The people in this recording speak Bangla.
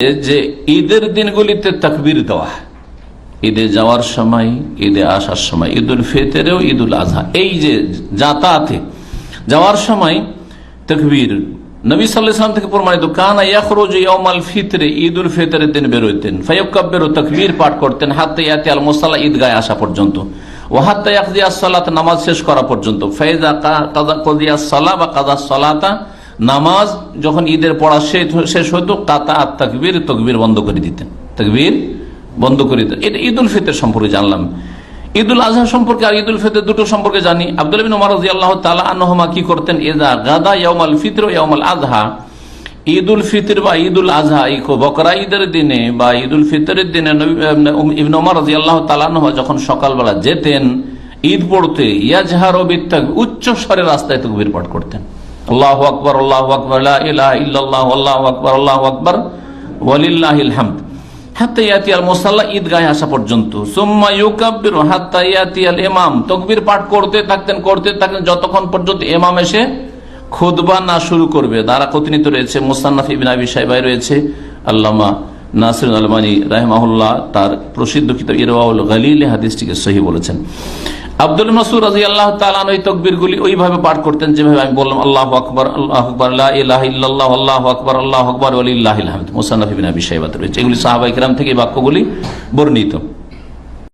যে ঈদের দিনগুলিতে তাকবীর দেওয়া ঈদে যাওয়ার সময়, ঈদে আসার সময় ঈদ উল ফিতরেও ঈদ উল আজহা। এই যে যাতায়াতে যাওয়ার সময় তকবীর। নবী সাল্লাম থেকে প্রমাণিত, কানা ইয়াখরুজ ইয়াউমাল ফিতরে ঈদ উল ফিতরের দিন বেরোতেন। ফায়ুকাব্বির তকবীর পাঠ করতেন, হাত্তে ইয়াতি আল মুসাল্লা ঈদগায় আসা পর্যন্ত। ও হাত্তে ইয়াকদিয়া সালাত, নামাজ শেষ করা পর্যন্ত। ফাইজা কাজা কদিয়া সালা বা কাজা সালাতা নামাজ যখন ঈদের পড়া শেষ- হতো, কাতা আর তকবীর তকবীর বন্ধ করে দিতেন। তকবীর বন্ধ করে দিতেন। এটা ঈদ উল ফিতর সম্পর্কে জানলাম। ঈদুল আজহা সম্পর্কে আর ঈদ উল ফিতর দুটো সম্পর্কে জানি। আব্দুল বিন উমর রাদিয়াল্লাহু তাআলা আনহুমা কি করতেন? এদা গাদা ইয়াউমাল ফিতর ও ইয়াউমাল আজহা ঈদ উল ফিতর বা ঈদ উল আজহা এই বকরা ঈদের দিনে বা ঈদ উল ফিতরের দিনে ইবনে উমর রাদিয়াল্লাহু তাআলা আনহু যখন সকালবেলা যেতেন, ঈদ পড়তে ইয়াজহার বিত্তাক, উচ্চ স্বরে রাস্তায় তকবীর পাঠ করতেন। আল্লাহ আকবর আল্লাহ আকবর ইলাহা ইল্লাল্লাহ, আল্লাহু আকবর আল্লাহু আকবর, ওয়ালিল্লাহিল হামদ। হাত্তা ইয়াতি আল মুসাল্লা, ঈদগাহে আসা পর্যন্ত। সুম্মা ইউকাব্বিরু হাত্তা ইয়াতি আল ইমাম। তাকবীর পাঠ করতে থাকতেন করতে থাকতেন, যতক্ষণ পর্যন্ত ইমাম এসে খুতবা না শুরু করবে। দ্বারা কথিত রয়েছে, মুসান্নাফ ইবিন আবি সাহেবাই রয়েছে। আল্লামা নাসির আলমানি রাহমাহুল্লাহ তার প্রসিদ্ধ কিতাব ইরওয়াউল গালিল হাদিসটিকে সহি বলেছেন। আব্দুল মাসুদ রাজি আল্লাহ তালান ওই তকবির গুলি ওইভাবে পাঠ করতেন যেভাবে আমি বললাম, আল্লাহ আকবর আল্লাহ আকবর আল্লাহ ইল্লাল্লাহ, আল্লাহ আকবর আল্লাহ আকবর আলিল্লাহ মুসান্নাফ ইবিন বিষয় রয়েছে। এগুলি সাহাবাই কিরাম থেকে বাক্যগুলি বর্ণিত।